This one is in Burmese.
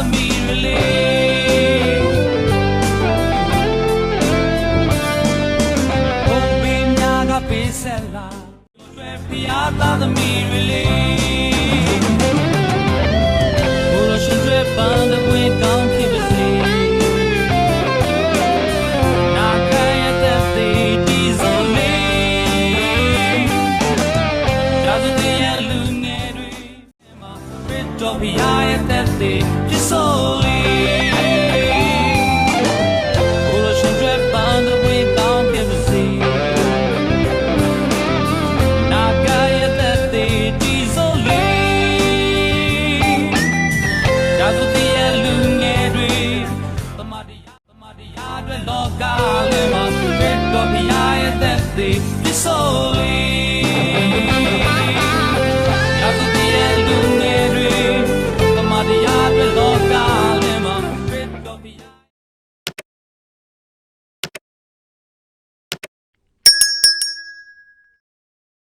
သမီးတွေလေးဘုံပင်များကပေးဆက်လာတွေ့ဖျားသားသမီးတွေ တော်ဖျားရဲ့တဲ့တဲ့ပြစိုးလေးဘုလိုရှင်တွေပန်းတဲ့ဝေကောင်းပြပါစေနာကရဲ့တဲ့တဲ့ဒီစိုးလေးရာဇဝင်ရဲ့လူငယ်တွေတမတရားတမတရားတွေလောကလေးမှာရစ်တော်ဖျားရဲ့တဲ့တဲ့ပြစိုး